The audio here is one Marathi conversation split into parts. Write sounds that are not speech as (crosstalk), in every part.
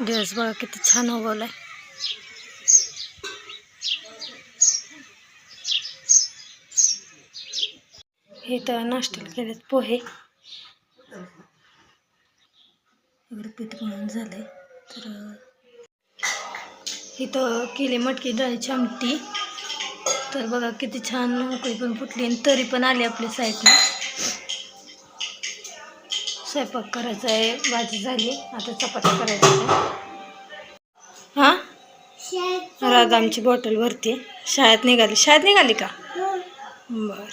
दिवस बघा किती छान उगवलाय. हे तर नाश्त्याला केलेत पोहे. इकडे पीठ म्हणून झालंय तर इथं केली मटकी डाळीची आमटी. तर बघा किती छान नोकरी पण फुटली आणि तरी पण आली आपल्या साईडला स्वयंपाक करायचा आहे भाजी झाली. आता चपात्या करायच्या आहेत. हा? राधा आमची बॉटल भरते शाळेत निघाली. शाळेत निघाली का? बर.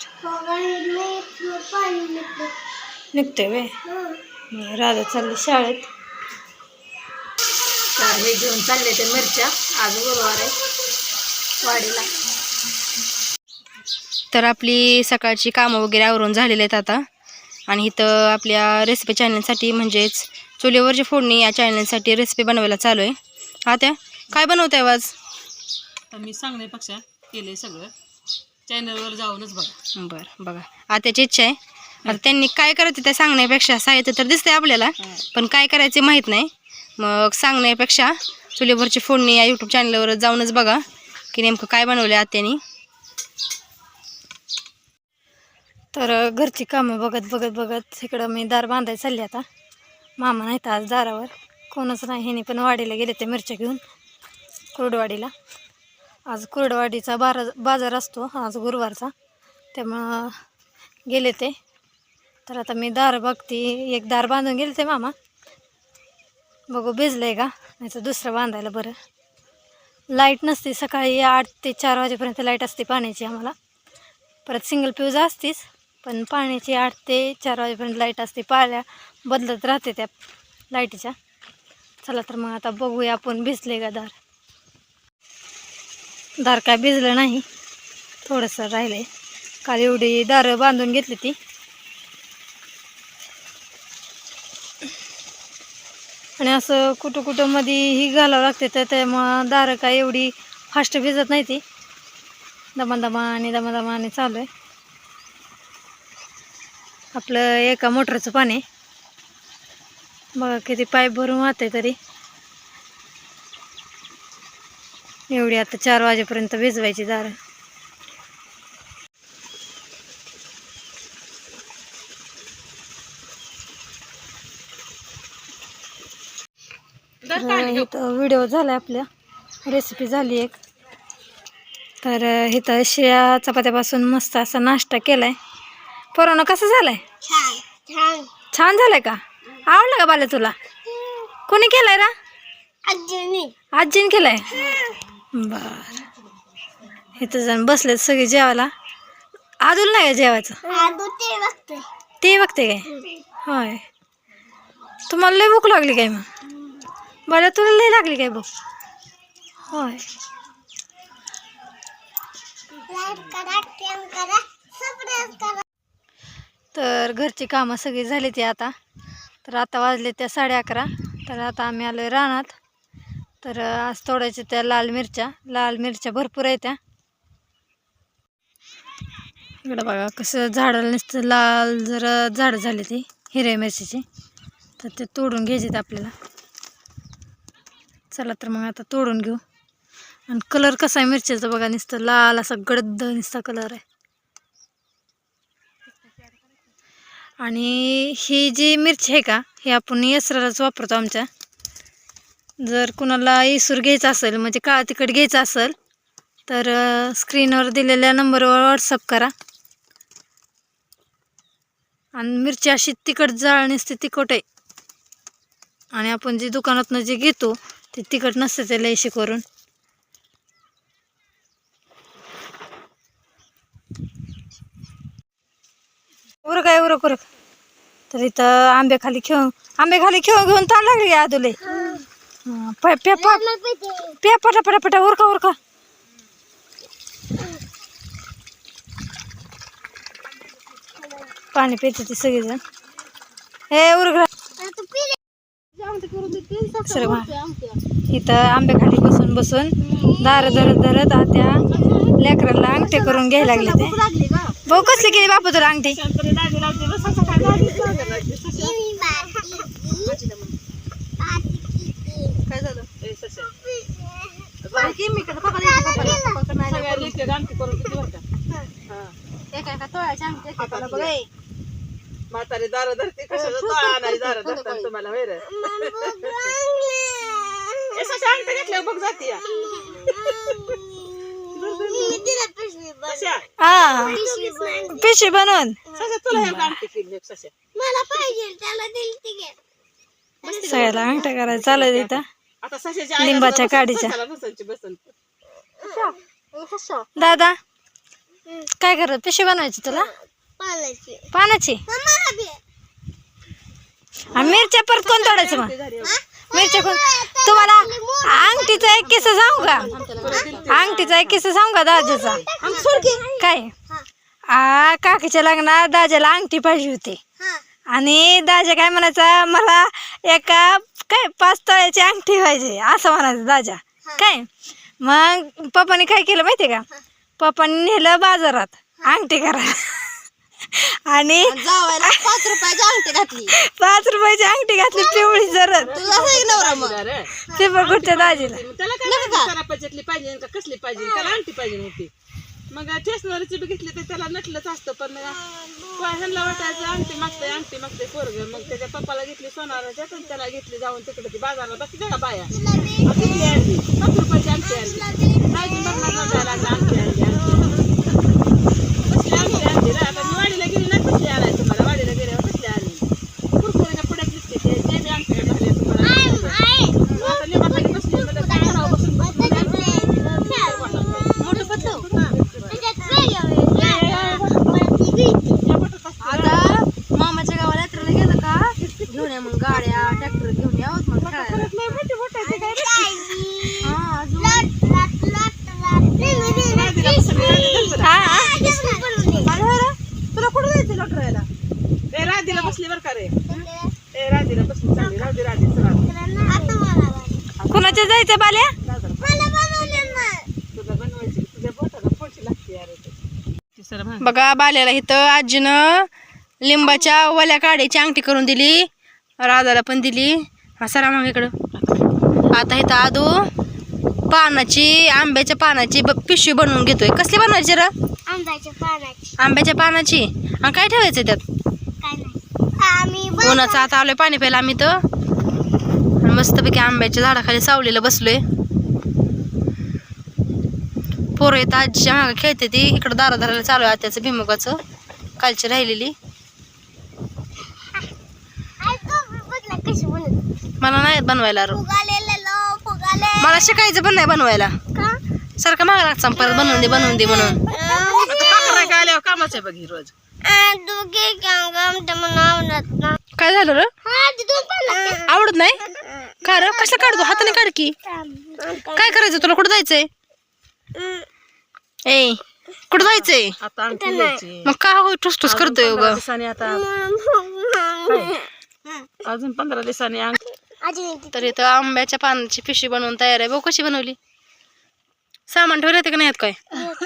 निघतोय वे राधा चालली शाळेत. हे घेऊन चालले ते मिरच्या. आज गुरुवार आहे. वाडीला. तर आपली सकाळची कामं वगैरे आवरून झालेली आहेत आता. आणि इथं आपल्या रेसिपी चॅनलसाठी म्हणजेच चुलीवरची फोडणी या चॅनलसाठी रेसिपी बनवायला चालू आहे. आता काय बनवताय आज? तर मी सांगण्यापेक्षा केले सगळं. चॅनलवर जाऊनच बघा. बरं बघा. आत्याची इच्छा आहे. आता त्यांनी काय करायचं ते सांगण्यापेक्षा साहित्य तर दिसतंय आपल्याला पण काय करायचे माहीत नाही. मग सांगण्यापेक्षा चुलीवरची फोडणी या यूट्यूब चॅनलवर जाऊनच बघा की नेमकं काय बनवलं आत्यानी. तर घरची कामं बघत बघत बघत इकडं मी दार बांधायला चालली आता. मामा नाहीत आज दारावर. कोणच नाही. ह्याने पण वाडीला गेले ते मिरच्या घेऊन कुरडवाडीला. आज कुरडवाडीचा बारा बाजार असतो आज गुरुवारचा. त्यामुळं गेले ते. तर आता मी दार बघते. एक दार बांधून गेले ते मामा. बघू भिजलंय का? नाही तर दुसरं बांधायला बरं. लाइट नसते. सकाळी आठ ते चार वाजेपर्यंत लाइट असते पाण्याची आम्हाला. परत सिंगल फ्यूज असतीच. पण पाण्याची आठ ते चार वाजेपर्यंत लाइट असते पाल्या बदलत राहते त्या लाईटीच्या. चला तर मग आता बघूया आपण भिजले का दार. दार काय भिजलं नाही थोडंसं राहिलं आहे काल एवढी दारं बांधून घेतली ती. आणि असं कुठं कुठं मध्ये ही घालावं लागते तर त्यामुळं दारं काय एवढी फास्ट भिजत नाही ती. दमादमा आणि दमधमा आणि चालू आहे. आपलं एका मोटरचं पाणी बघा किती पाईप भरून वाहते तरी. एवढी आता चार वाजेपर्यंत भिजवायची दारं. तर इथं व्हिडिओ झाला आपल्या. रेसिपी झाली एक. तर इथं शिळ्या चपात्यापासून मस्त असा नाश्ता केलाय. पोरानं कसं झालाय? छान झालाय का? आवडलं का बाले तुला? कोणी केलाय रा? आजीने केलाय? बर. इथं जण बसलेत सगळे जेवायला. आदूल नाही का जेवायचं? ते बघते काय? होय. तुम्हाला लय भूक लागली काय मग? बरं तुला लय लागली काय भूक? होय. तर घरची कामं सगळी झाली ती आता. तर आता वाजले त्या साडे अकरा. तर आता आम्ही आलो आहे रानात. तर आज तोडायच्या त्या लाल मिरच्या. लाल मिरच्या भरपूर आहेत त्या. इकडं बघा कसं झाडाला नसतं लाल जरा झाडं झाली ती हिरव्या मिरचीची. तर ते तोडून घ्यायचे आपल्याला. चला तर मग आता तोडून घेऊ. आणि कलर कसा आहे मिरच्याचा बघा नुसतं लाल असा गडद नुसता कलर आहे. आणि ही जी मिरची आहे का हे आपण यसरालाच वापरतो आमच्या. जर कुणाला इसूर घ्यायचा असेल म्हणजे काळा तिखट घ्यायचं असेल तर स्क्रीनवर दिलेल्या नंबरवर व्हॉट्सअप करा. आणि मिरची अशी तिखट जाळ नसते तिखट आहे. आणि आपण जे दुकानातनं जे घेतो ते तिखट नसते ते लयशी करून उरक आहे उरक उरक. तर इथं आंबे खाली खेळून आंबे खाली खेळून घेऊन ताण लागली आदुले. पेपर प- पटापटा पे पटा उरका उरका. पाणी पिते ती सगळेजण. हे उरगा इथं आंबे खाली बसून बसून दार धरत धरत आत्या लेकराला अंगठे करून घ्यायला लागले ते. भाऊ कसले केले बापू तर अंगठी? काय झालं मी अंगठी करून किती बरं का म्हातारे दार धरते कशाला तोळा नाही दार धरतात तुम्हाला वैर असं सांगते घेतल्यावर बघ जाते हा. पिशवी बनवून. अंगठी सगळ्याला अंगठ्या करायला चालत इथं. आई लिंबाच्या काडीच्या. दादा काय करत? पिशवी बनवायची तुला? पानाची आणि मिरच्या परत कोण तोडायचं मग? मिरच्या कोण तुम्हाला अंगठीचा एक किस्सा सांगू का? अंगठीचा एक किस्सा सांगू का दादाचा काय? आ काकीच्या लग्नात दाजाला अंगठी पाहिजे होती. आणि दाजा काय म्हणायचा मला एका काय पाच तळ्याची अंगठी पाहिजे असं म्हणायचं दाजा. काय? मग पप्पाने काय केलं माहिती का? पप्पाने नेलं बाजारात अंगठी करा आणि जावायला पाच रुपयाची अंगठी घातली. पाच रुपयाची अंगठी घातली पिवळी जरत तुझा सही नवरा मग. अरे पेपर कुठच्या दाजीला. मग त्याला काय माहिती सरापाच्यातली पाहिजे का कसली पाहिजे? त्याला अंगठी पाहिजे होती. मग स्टेशनरीची बी घेतली तर त्याला नटलंच असतं पण ह्यांना वाटायचं अंगठी मागते अंगठी मागते पोरग. मग त्याच्या पप्पाला घेतली सोनाराच्या पण त्याला घेतली जाऊन तिकडे ती बाजारला. बसली का बाया. किती आणली पाच रुपयाची अंगठी आणली दाजी राजा अंगठी आणली अंगठी कसली अंगठी आणली रे आता मी वाडीला गेली नाही कसली आणायची तुम्हाला वाडीला गेल्यावर कसली आणली कुरकुरीच्या पुढ्यात दिसते ते ते बी अंगठी झाली तुम्हाला आता लिंबाखाली बसली म्हणलं काय करावं बसून मोठं पतलं आता मामाच्या गावाला यात्रेला गेलं का घेऊन या मग गाड्या ट्रॅक्टर घेऊन या मग खेळायला हा अजून हा हा. काय बरं? तुला कुठं जायचं लॉटरायला ए राधीला बसली बरं का रे? ए राधीला बसली चांगली राहू दे राधी सरा कुणाच्या जायचं बाल्या? तुला बनवायची तुझ्या बोटाला फोडची लागते यार तिसरं भाग बघा बाल्याला इथं आजीनं लिंबाच्या वल्या काड्याची अंगठी करून दिली. राधाला पण दिली. हा सरा मग इकडं. आता इथं आदू पानाची आंब्याच्या पानाची ब- पिशवी बनवून घेतोय. कसली बनवायची र? आंब्याच्या पानाची. आंब्याच्या पानाची. आणि काय ठेवायचं त्यात? उन्हाचं आता आलोय पाणी प्यायला आम्ही तर. मस्तपैकी आंब्याच्या झाडाखाली सावलीला बसलोय. पोरं येतं आजीच्या मागं खेळते ती. इकडं दारा धरायला चालू आहे त्याचं भिमुगाचं. कालची राहिलेली. बघला कशी म्हणत मला नाही बनवायला मला शिकायचं पण नाही बनवायला. सारखं मागा लागतं परत बनवून दे बनवून दे म्हणून. कामाच आहे बघ ही रोज. काय झालं र? हा आवडत नाही? का र? कसं काढतो? हाताने काढ की. काय करायचं? तुला कुठं जायचंय? ए कुठं जायचंय? मग का हो? ठुसठुस करतोय ग अजून पंधरा दिवसांनी तर इथं आंब्याच्या पानाची पिशवी बनवून तयार आहे. बघ कशी बनवली. सामान ठेवलं ते का नाही काय?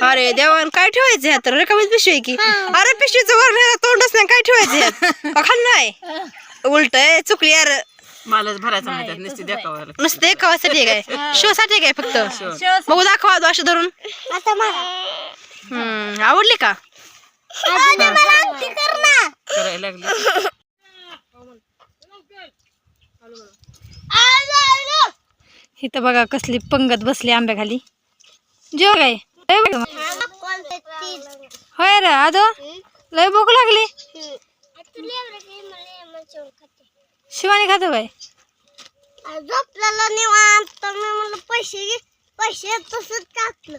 अरे देवान काय ठेवायचं ह्यात तर रिकामीच पिशवी आहे की. अरे पिशवीचं वर नाही, तोंडच नाही काय ठेवायचं ह्यात का (laughs) खाल्लं नाही उलट आहे चुकली यार. मालच भरायचं म्हणतात नुसती देखावा नुसतं एकावासाठी आहे काय? शो साठी आहे काय फक्त? बघू दाखवा तू असं धरून. आता मला हम्म आवडली का? मला अंगठी कर ना. करायला लागली. इथं बघा कसली पंगत बसली आंब्याखाली. जेव काय? होय रे आदो? लय भूक लागली. शिवानी खातो बाय झोपलेला निवांत. तर मी म्हणलं पैसे घे. पैसे तसंच टाकलं.